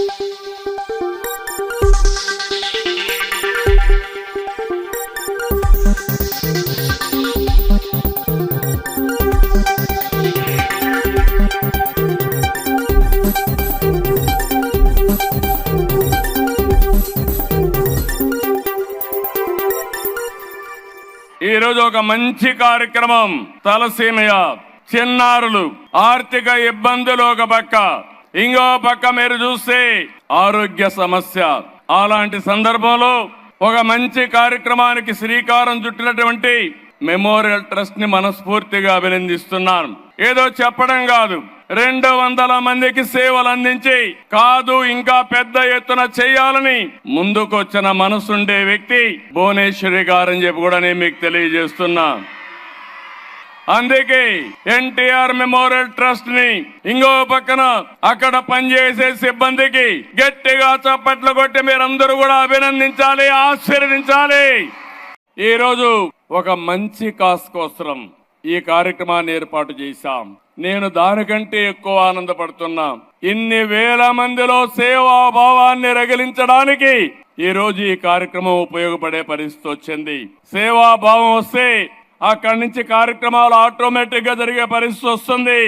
ఈ రోజు ఒక మంచి కార్యక్రమం తలసీమయ చిన్నారులు ఆర్థిక ఇబ్బందులు ఒక పక్క. ఇంకో పక్క మీరు చూస్తే ఆరోగ్య సమస్య. అలాంటి సందర్భంలో ఒక మంచి కార్యక్రమానికి శ్రీకారం చుట్టినటువంటి మెమోరియల్ ట్రస్ట్ని మనస్ఫూర్తిగా అభినందిస్తున్నాను. ఏదో చెప్పడం కాదు. రెండు వందల మందికి సేవలు అందించి కాదు ఇంకా పెద్ద ఎత్తున చేయాలని ముందుకొచ్చిన మనసుండే వ్యక్తి భువనేశ్వరి గారని చెప్పి కూడా నేను మీకు తెలియజేస్తున్నా. అందుకే ఎన్టీఆర్ మెమోరియల్ ట్రస్ట్ని ఇంకో పక్కన అక్కడ పనిచేసే సిబ్బందికి గట్టిగా చప్పట్లు కొట్టి మీరందరూ కూడా అభినందించాలి ఆశీర్వదించాలి. ఈ రోజు ఒక మంచి కాస్ కోసం ఈ కార్యక్రమాన్ని ఏర్పాటు చేశాం. నేను దానికంటే ఎక్కువ ఆనందపడుతున్నా. ఇన్ని వేల మందిలో సేవా భావాన్ని రగిలించడానికి ఈ రోజు ఈ కార్యక్రమం ఉపయోగపడే పరిస్థితి వచ్చింది. సేవాభావం వస్తే అక్కడి నుంచి కార్యక్రమాలు ఆటోమేటిక్గా జరిగే పరిస్థితి వస్తుంది.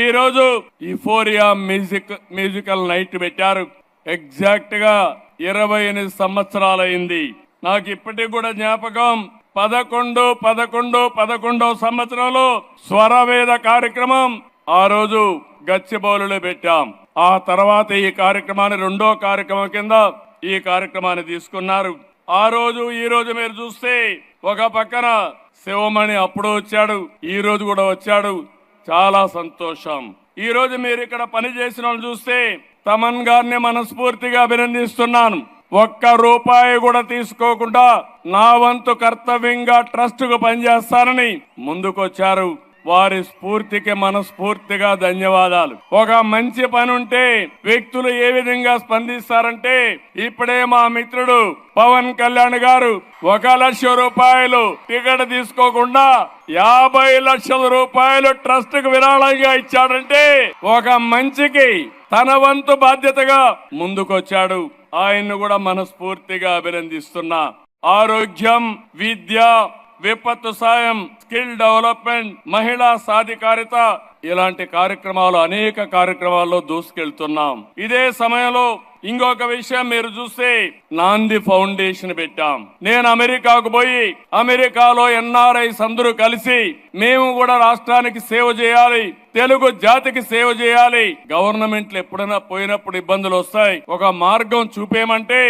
ఈ రోజు ఈ ఫోరియా మ్యూజిక్ మ్యూజికల్ నైట్ పెట్టారు. ఎగ్జాక్ట్గా ఇరవై ఎనిమిది సంవత్సరాలైంది. నాకు ఇప్పటికి కూడా జ్ఞాపకం పదకొండు పదకొండు పదకొండో సంవత్సరంలో స్వరవేద కార్యక్రమం ఆ రోజు గచ్చిబౌలులో పెట్టాం. ఆ తర్వాత ఈ కార్యక్రమాన్ని రెండో కార్యక్రమం కింద ఈ కార్యక్రమాన్ని తీసుకున్నారు. ఆ రోజు ఈ రోజు మీరు చూస్తే ఒక పక్కన శివమణి అప్పుడు వచ్చాడు ఈ రోజు కూడా వచ్చాడు. చాలా సంతోషం. ఈ రోజు మీరు ఇక్కడ పని చేసిన వాళ్ళు చూస్తే తమన్ గారిని మనస్ఫూర్తిగా అభినందిస్తున్నాను. ఒక్క రూపాయి కూడా తీసుకోకుండా నా వంతు కర్తవ్యంగా ట్రస్ట్కు పనిచేస్తానని ముందుకొచ్చారు. వారి స్ఫూర్తికి మనస్ఫూర్తిగా ధన్యవాదాలు. ఒక మంచి పని ఉంటే వ్యక్తులు ఏ విధంగా స్పందిస్తారంటే ఇప్పుడే మా మిత్రుడు పవన్ కళ్యాణ్ గారు ఒక లక్ష రూపాయలు టికెట్ తీసుకోకుండా యాభై లక్షల రూపాయలు ట్రస్ట్కు విరాళంగా ఇచ్చాడంటే ఒక మంచికి తన వంతు బాధ్యతగా ముందుకొచ్చాడు. ఆయన్ను కూడా మనస్ఫూర్తిగా అభినందిస్తున్నా. ఆరోగ్యం విద్య విపత్తు సాయం స్కిల్ డెవలప్మెంట్ మహిళా సాధికారిత ఇలాంటి కార్యక్రమాలు అనేక కార్యక్రమాల్లో దూసుకెళ్తున్నాం. ఇదే సమయంలో ఇంకొక విషయం మీరు చూస్తే నాంది ఫౌండేషన్ పెట్టాం. నేను అమెరికాకు పోయి అమెరికాలో ఎన్ఆర్ఐస్ అందరూ కలిసి మేము కూడా రాష్ట్రానికి సేవ చేయాలి తెలుగు జాతికి సేవ చేయాలి. గవర్నమెంట్లు ఎప్పుడైనా పోయినప్పుడు ఇబ్బందులు వస్తాయి. ఒక మార్గం చూపేమంటే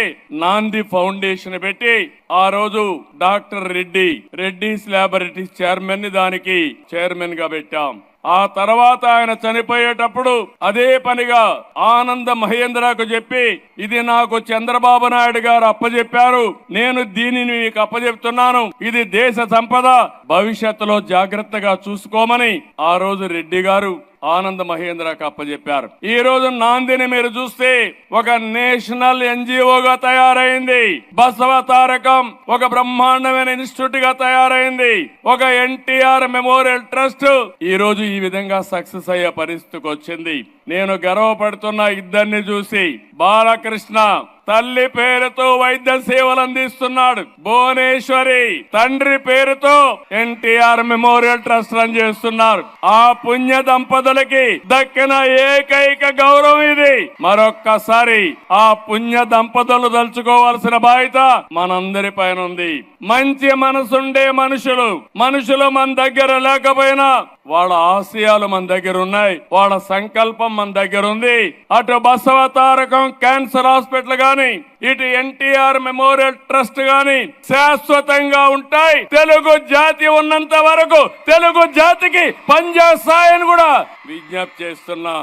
నాంది ఫౌండేషన్ పెట్టి ఆ రోజు డాక్టర్ రెడ్డి రెడ్డిస్ ల్యాబొరేటరీస్ చైర్మన్ని దానికి చైర్మన్గా పెట్టాం. ఆ తర్వాత ఆయన చనిపోయేటప్పుడు అదే పనిగా ఆనంద మహేంద్రకు చెప్పి ఇది నాకు చంద్రబాబు నాయుడు గారు అప్పచెప్పారు నేను దీనిని మీకు అప్పచెప్తున్నాను ఇది దేశ సంపద. భవిష్యత్తులో జాగ్రత్తగా చూసుకోమని ఆ రోజు రెడ్డి గారు ఆనంద మహేంద్రకు అప్పచెప్పారు ఈ రోజు నాందిని మీరు చూస్తే ఒక నేషనల్ ఎన్జిఓగా తయారైంది. బసవ తారకం ఒక బ్రహ్మాండమైన ఇన్స్టిట్యూట్గా తయారైంది. ఒక ఎన్టీఆర్ మెమోరియల్ ట్రస్ట్ ఈ రోజు ఈ విధంగా సక్సెస్ అయ్యే పరిస్థితికి వచ్చింది. నేను గర్వపడుతున్న ఇద్దరిని చూసి బాలకృష్ణ తల్లి పేరుతో వైద్య సేవలు అందిస్తున్నాడు భువనేశ్వరి. తండ్రి పేరుతో ఎన్టీఆర్ మెమోరియల్ ట్రస్ట్ రన్ చేస్తున్నారు. ఆ పుణ్య దంపతులకి దక్కిన ఏకైక గౌరవం ఇది. మరొక్కసారి ఆ పుణ్య దంపతులు తలుచుకోవాల్సిన బాధ్యత మనందరి పైన ఉంది. మంచి మనసుండే మనుషులు మనుషులు మన దగ్గర లేకపోయినా వాళ్ళ ఆశయాలు మన దగ్గర ఉన్నాయి వాళ్ళ సంకల్పం మన దగ్గర ఉంది. అటు బసవ తారకం క్యాన్సర్ హాస్పిటల్గా కానీ ఇటు ఎన్టీఆర్ మెమోరియల్ ట్రస్ట్ కానీ శాశ్వతంగా ఉంటాయి. తెలుగు జాతి ఉన్నంత వరకు తెలుగు జాతికి పనిచేస్తాయని కూడా విజ్ఞప్తి చేస్తున్నా.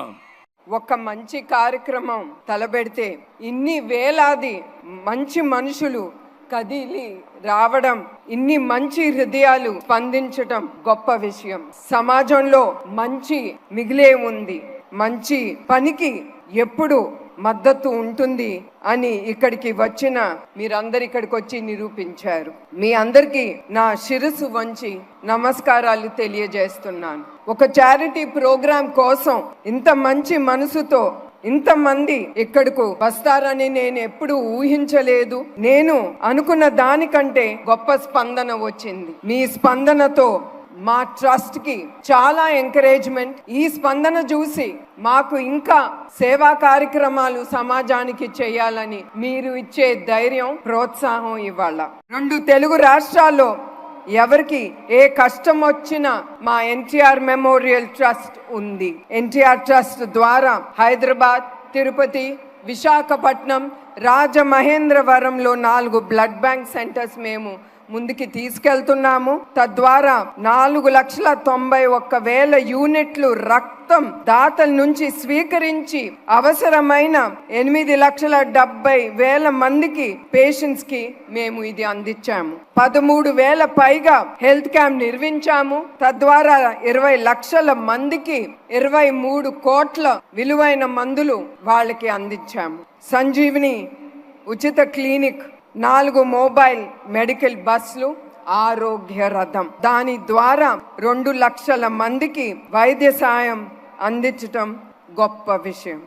ఒక మంచి కార్యక్రమం తలబెడితే ఇన్ని వేలాది మంచి మనుషులు కదిలి రావడం ఇన్ని మంచి హృదయాలు స్పందించటం గొప్ప విషయం. సమాజంలో మంచి మిగిలే ఉంది. మంచి పనికి ఎప్పుడు మద్దతు ఉంటుంది అని ఇక్కడికి వచ్చిన మీరందరు ఇక్కడికి వచ్చి నిరూపించారు. మీ అందరికీ నా శిరసు వంచి నమస్కారాలు తెలియజేస్తున్నాను. ఒక చారిటీ ప్రోగ్రాం కోసం ఇంత మంచి మనసుతో ఇంతమంది ఇక్కడకు వస్తారని నేను ఎప్పుడు ఊహించలేదు. నేను అనుకున్న దానికంటే గొప్ప స్పందన వచ్చింది. మీ స్పందనతో మా ట్రస్ట్కి చాలా ఎంకరేజ్మెంట్ ఈ స్పందన చూసి మాకు ఇంకా సేవా కార్యక్రమాలు సమాజానికి చేయాలని మీరు ఇచ్చే ధైర్యం ప్రోత్సాహం ఇవ్వాల. రెండు తెలుగు రాష్ట్రాల్లో ఎవరికి ఏ కష్టం వచ్చినా మా ఎన్టీఆర్ మెమోరియల్ ట్రస్ట్ ఉంది. ఎన్టీఆర్ ట్రస్ట్ ద్వారా హైదరాబాద్ తిరుపతి విశాఖపట్నం రాజమహేంద్రవరంలో నాలుగు బ్లడ్ బ్యాంక్ సెంటర్స్ మేము ముందుకి తీసుకెళ్తున్నాము. తద్వారా నాలుగు లక్షల తొంభై ఒక్క వేల యూనిట్లు రక్తం దాతల నుంచి స్వీకరించి అవసరమైన ఎనిమిది లక్షల డెబ్బై వేల మందికి పేషెంట్స్కి మేము ఇది అందించాము. పదమూడు వేల పైగా హెల్త్ క్యాంప్ నిర్మించాము. తద్వారా ఇరవై లక్షల మందికి ఇరవై మూడు కోట్ల విలువైన మందులు వాళ్ళకి అందించాము. సంజీవిని ఉచిత క్లినిక్ నాలుగు మొబైల్ మెడికల్ బస్సులు ఆరోగ్య రథం. దాని ద్వారా రెండు లక్షల మందికి వైద్య సాయం అందించటం గొప్ప విషయం.